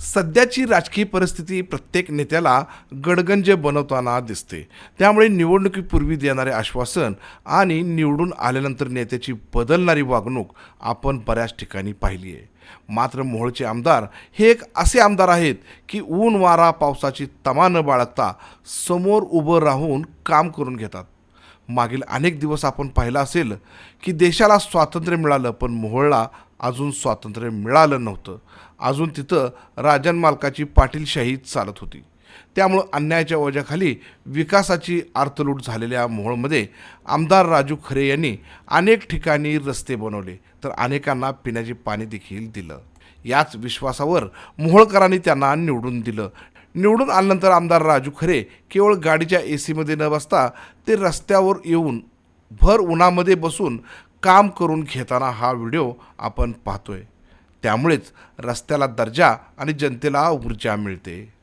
सध्याची राजकीय परिस्थिती प्रत्येक नेत्याला गडगंज बनवताना दिसते. त्यामुळे निवडणुकीपूर्वी देणारे आश्वासन आणि निवडून आल्यानंतर नेत्याची बदलणारी वागणूक आपण बऱ्याच ठिकाणी पाहिली आहे मात्र मोहोळचे आमदार हे एक असे आमदार आहेत की ऊन वारा पावसाची तमा न बाळगता समोर उभं राहून काम करून घेतात. मागील अनेक दिवस आपण पाहिलं असेल की देशाला स्वातंत्र्य मिळालं पण मोहोळला अजून स्वातंत्र्य मिळालं नव्हतं. अजून तिथं राजन मालकाची पाटीलशाही चालत होती. त्यामुळं अन्यायाच्या ओझ्याखाली विकासाची अर्थलूट झालेल्या मोहोळमध्ये आमदार राजू खरे यांनी अनेक ठिकाणी रस्ते बनवले तर अनेकांना पिण्याचे पाणी देखील दिलं. याच विश्वासावर मोहोळकरांनी त्यांना निवडून दिलं. निवडून आल्यानंतर आमदार राजू खरे केवळ गाडीच्या ए सीमध्ये न बसता ते रस्त्यावर येऊन भर उन्हामध्ये बसून काम करून घेताना हा व्हिडिओ आपण पाहतोय. त्यामुळेच रस्त्याला दर्जा आणि जनतेला ऊर्जा मिळते.